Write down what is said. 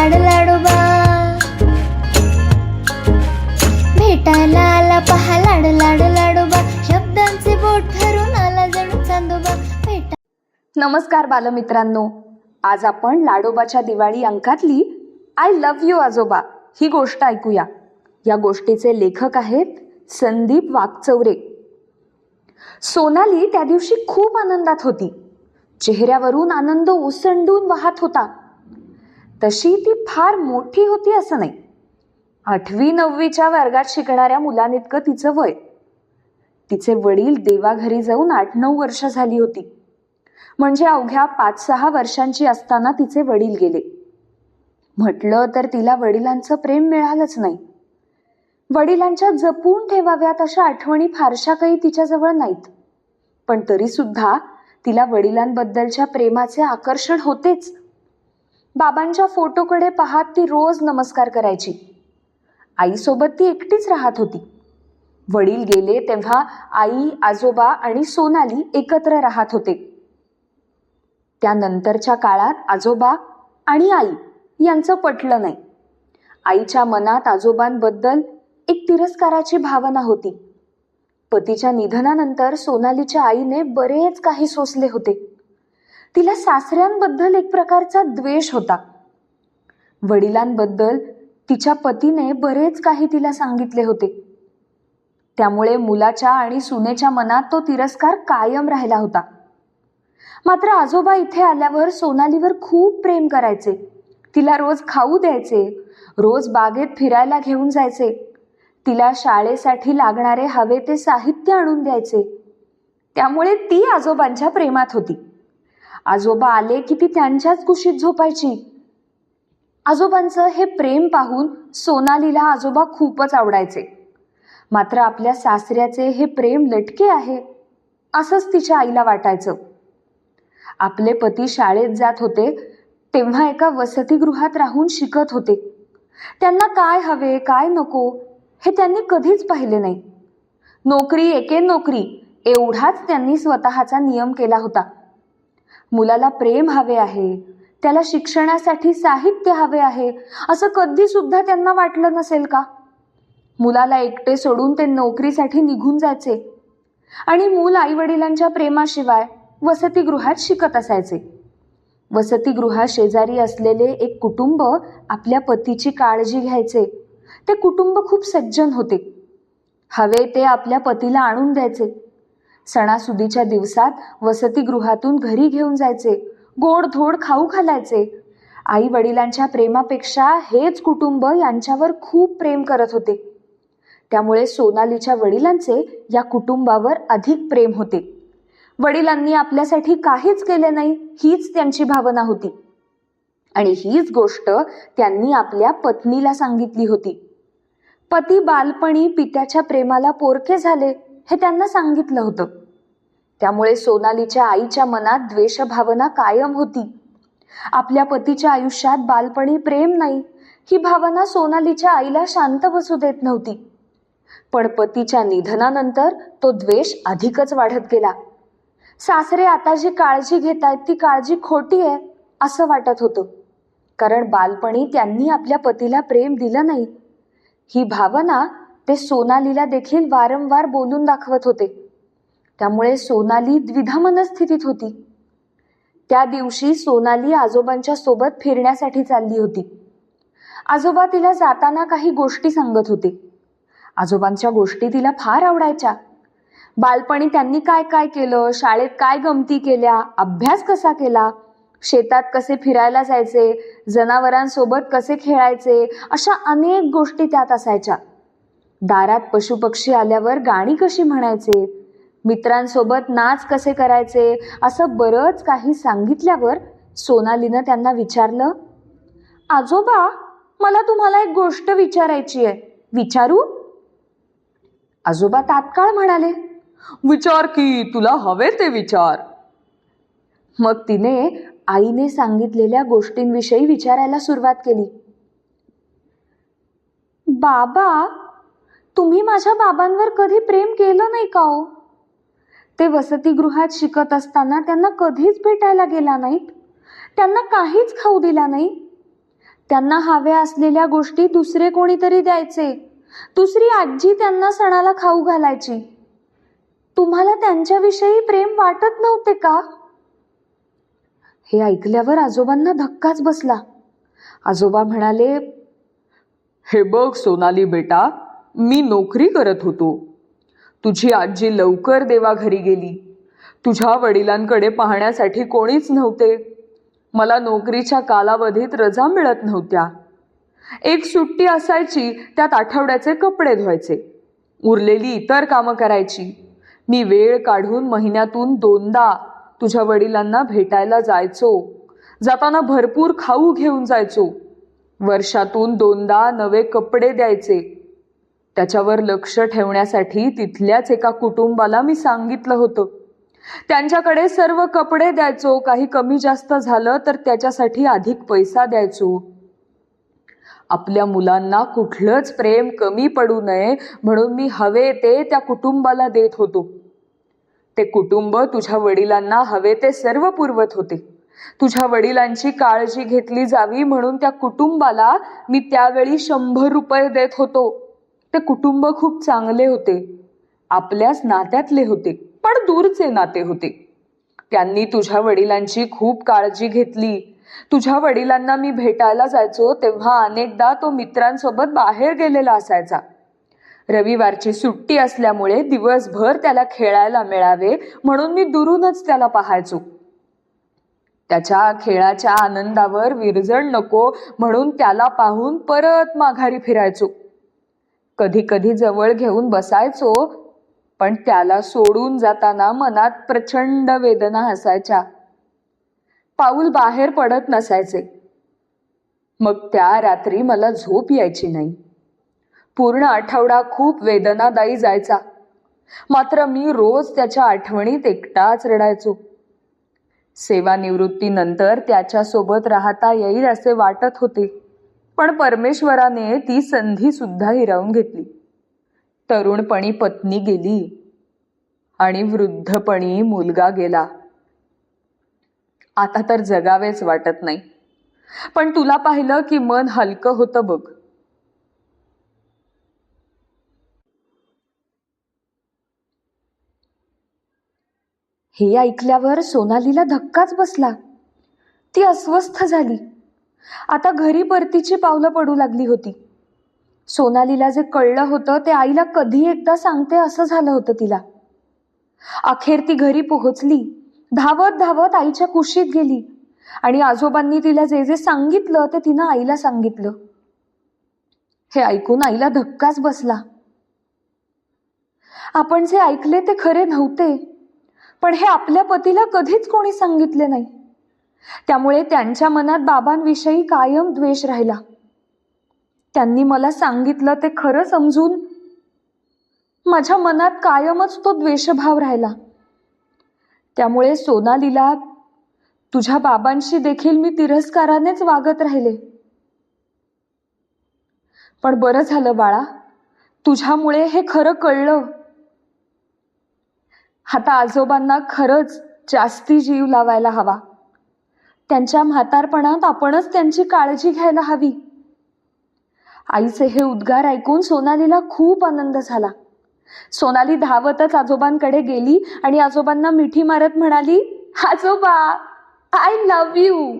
लाड लाडोबा भेटायला आला पहा लाड लाड लाडोबा शब्दांचे बोट धरून आला जणू चांदोबा. भेटा नमस्कार बालमित्रांनो. आज आपण लाडोबाच्या दिवाळी अंकातली आय लव्ह यू आजोबा ही गोष्ट ऐकूया. या गोष्टीचे लेखक आहेत संदीप वाकचौरे. सोनाली त्या दिवशी खूप आनंदात होती. चेहऱ्यावरून आनंद ओसंडून वाहत होता. तशी ती फार मोठी होती असं नाही. आठवी नववीच्या वर्गात शिकणाऱ्या मुलांइतकं तिचं वय. तिचे वडील देवाघरी जाऊन आठ नऊ वर्ष झाली होती. म्हणजे अवघ्या पाच सहा वर्षांची असताना तिचे वडील गेले. म्हटलं तर तिला वडिलांचं प्रेम मिळालंच नाही. वडिलांच्या जपून ठेवाव्यात अशा आठवणी फारशा काही तिच्याजवळ नाहीत. पण तरी सुद्धा तिला वडिलांबद्दलच्या प्रेमाचे आकर्षण होतेच. बाबांच्या फोटोकडे पाहत ती रोज नमस्कार करायची. आईसोबत ती एकटीच राहत होती. वडील गेले तेव्हा आई आजोबा आणि सोनाली एकत्र राहत होते. त्यानंतरच्या काळात आजोबा आणि आई यांचं पटलं नाही. आईच्या मनात आजोबांबद्दल एक तिरस्काराची भावना होती. पतीच्या निधनानंतर सोनालीच्या आईने बरेच काही सोसले होते. तिला सासऱ्यांबद्दल एक प्रकारचा द्वेष होता. वडिलांबद्दल तिच्या पतीने बरेच काही तिला सांगितले होते. त्यामुळे मुलाच्या आणि सुनेच्या मनात तो तिरस्कार कायम राहिला होता. मात्र आजोबा इथे आल्यावर सोनालीवर खूप प्रेम करायचे. तिला रोज खाऊ द्यायचे रोज बागेत फिरायला घेऊन जायचे. तिला शाळेसाठी लागणारे हवे ते साहित्य आणून द्यायचे. त्यामुळे ती आजोबांच्या प्रेमात होती. आजोबा आले की ती त्यांच्याच कुशीत झोपायची. आजोबांचं हे प्रेम पाहून सोनालीला आजोबा खूपच आवडायचे. मात्र आपल्या सासऱ्याचे हे प्रेम लटके आहे असंच तिच्या आईला वाटायचं. आपले पती शाळेत जात होते तेव्हा एका वसतिगृहात राहून शिकत होते. त्यांना काय हवे काय नको हे त्यांनी कधीच पाहिले नाही. नोकरी एके नोकरी एवढाच त्यांनी स्वतःचा नियम केला होता. मुलाला प्रेम हवे आहे त्याला शिक्षणासाठी साहित्य हवे आहे असं कधी सुद्धा त्यांना वाटलं नसेल का? मुलाला एकटे सोडून ते नोकरीसाठी निघून जायचे. आणि मूल आई वडिलांच्या प्रेमाशिवाय वसतिगृहात शिकत असायचे. वसतिगृहा शेजारी असलेले एक कुटुंब आपल्या पतीची काळजी घ्यायचे. ते कुटुंब खूप सज्जन होते. हवे ते आपल्या पतीला आणून द्यायचे. सणासुदीच्या दिवसात वसतिगृहातून घरी घेऊन जायचे. गोड धोड खाऊ घालायचे. आई वडिलांच्या प्रेमापेक्षा हेच कुटुंब यांच्यावर खूप प्रेम करत होते. त्यामुळे सोनालीच्या वडिलांचे या कुटुंबावर अधिक प्रेम होते. वडिलांनी आपल्यासाठी काहीच केले नाही हीच त्यांची भावना होती. आणि हीच गोष्ट त्यांनी आपल्या पत्नीला सांगितली होती. पती बालपणी पित्याच्या प्रेमाला पोरके झाले. हे त्यांना सांगितलं होतं. त्यामुळे सोनालीच्या आईच्या मनात द्वेषभावना कायम होती. आपल्या पतीच्या आयुष्यात बालपणी प्रेम नाही ही भावना सोनालीच्या आईला शांत बसू देत नव्हती. पण पतीच्या निधनानंतर तो द्वेष अधिकच वाढत गेला. सासरे आता जी काळजी घेत आहेत ती काळजी खोटी आहे असं वाटत होतं. कारण बालपणी त्यांनी आपल्या पतीला प्रेम दिलं नाही. ही भावना ते सोनालीला देखील वारंवार बोलून दाखवत होते. त्यामुळे सोनाली द्विधा मनस्थितीत होती. त्या दिवशी सोनाली आजोबांच्या सोबत फिरण्यासाठी चालली होती. आजोबा तिला जाताना काही गोष्टी सांगत होते. आजोबांच्या गोष्टी तिला फार आवडायच्या. बालपणी त्यांनी काय काय केलं शाळेत काय गमती केल्या अभ्यास कसा केला शेतात कसे फिरायला जायचे जनावरांसोबत कसे खेळायचे अशा अनेक गोष्टी त्यात असायच्या. दारात पशुपक्षी आल्यावर गाणी कशी म्हणायचे? मित्रांसोबत नाच कसे करायचे? असं बरंच काही सांगितल्यावर सोनालीनं त्यांना विचारलं आजोबा मला तुम्हाला एक गोष्ट विचारायची आहे. विचारू? आजोबा तात्काळ म्हणाले विचार की तुला हवे ते विचार. मग तिने आईने सांगितलेल्या गोष्टींविषयी विचारायला सुरुवात केली. बाबा तुम्ही माझ्या बाबांवर कधी प्रेम केलं नाही का हो? ते वसतिगृहात शिकत असताना त्यांना कधीच भेटायला गेला नाहीत. त्यांना काहीच खाऊ दिला नाही. त्यांना हव्या असलेल्या गोष्टी दुसरे कोणीतरी द्यायचे. दुसरी आजी त्यांना सणाला खाऊ घालायची. तुम्हाला त्यांच्याविषयी प्रेम वाटत नव्हते का? हे ऐकल्यावर आजोबांना धक्काच बसला. आजोबा म्हणाले हे बघ सोनाली बेटा मी नोकरी करत होतो. तुझी आजी लवकर देवाघरी गेली. तुझ्या वडिलांकडे पाहण्यासाठी कोणीच नव्हते. मला नोकरीच्या कालावधीत रजा मिळत नव्हत्या. एक सुट्टी असायची त्यात आठवड्याचे कपडे धुवायचे. उरलेली इतर कामं करायची. मी वेळ काढून महिन्यातून दोनदा तुझ्या वडिलांना भेटायला जायचो. जाताना भरपूर खाऊ घेऊन जायचो. वर्षातून दोनदा नवे कपडे द्यायचे. त्याच्यावर लक्ष ठेवण्यासाठी तिथल्याच एका कुटुंबाला मी सांगितलं होतं. त्यांच्याकडे सर्व कपडे द्यायचो काही कमी जास्त झालं तर त्याच्यासाठी अधिक पैसा द्यायचो. आपल्या मुलांना कुठलंच प्रेम कमी पडू नये म्हणून मी हवे ते त्या कुटुंबाला देत होतो. ते कुटुंब तुझ्या वडिलांना हवे ते सर्व पुरवत होते. तुझ्या वडिलांची काळजी घेतली जावी म्हणून त्या कुटुंबाला मी त्यावेळी शंभर रुपये देत होतो. ते कुटुंब खूप चांगले होते. आपल्याच नात्यातले होते पण दूरचे नाते होते. त्यांनी तुझ्या वडिलांची खूप काळजी घेतली. तुझ्या वडिलांना मी भेटायला जायचो तेव्हा अनेकदा तो मित्रांसोबत बाहेर गेलेला असायचा. रविवारची सुट्टी असल्यामुळे दिवसभर त्याला खेळायला मिळावे म्हणून मी दुरूनच त्याला पाहायचो. त्याच्या खेळाच्या आनंदावर विरजण नको म्हणून त्याला पाहून परत माघारी फिरायचो. कधी कधी जवळ घेऊन बसायचो पण त्याला सोडून जाताना मनात प्रचंड वेदना असायच्या. पाऊल बाहेर पडत नसायचे. मग त्या रात्री मला झोप यायची नाही. पूर्ण आठवडा खूप वेदनादायी जायचा. मात्र मी रोज त्याच्या आठवणीत एकटाच रडायचो. सेवानिवृत्तीनंतर त्याच्यासोबत राहता येईल असे वाटत होते. पण परमेश्वराने ती संधी सुद्धा हिरावून घेतली. तरुणपणी पत्नी गेली आणि वृद्धपणी मुलगा गेला. आता तर जगावेच वाटत नाही. पण तुला पाहिलं की मन हलकं होतं बघ. हे ऐकल्यावर सोनालीला धक्काच बसला. ती अस्वस्थ झाली. आता घरी परतीची पावलं पडू लागली होती. सोनालीला जे कळलं होतं ते आईला कधी एकदा सांगते असं झालं होतं तिला. अखेर ती घरी पोहोचली. धावत धावत आईच्या कुशीत गेली. आणि आजोबांनी तिला जे जे सांगितलं ते तिनं आईला सांगितलं. हे ऐकून आईला धक्काच बसला. आपण जे ऐकले ते खरे नव्हते पण हे आपल्या पतीला कधीच कोणी सांगितले नाही. त्यामुळे त्यांच्या मनात बाबांविषयी कायम द्वेष राहिला. त्यांनी मला सांगितलं ते खरं समजून माझ्या मनात कायमच तो द्वेषभाव राहिला. त्यामुळे सोनालीला तुझ्या बाबांशी देखील मी तिरस्कारानेच वागत राहिले. पण बरं झालं बाळा तुझ्यामुळे हे खरं कळलं. आता आजोबांना खरंच जास्ती जीव लावायला हवा. त्यांच्या म्हातारपणात आपणच त्यांची काळजी घ्यायला हवी. आईचे हे उद्गार ऐकून सोनालीला खूप आनंद झाला. सोनाली धावतच आजोबांकडे गेली आणि आजोबांना मिठी मारत म्हणाली आजोबा आय लव्ह यू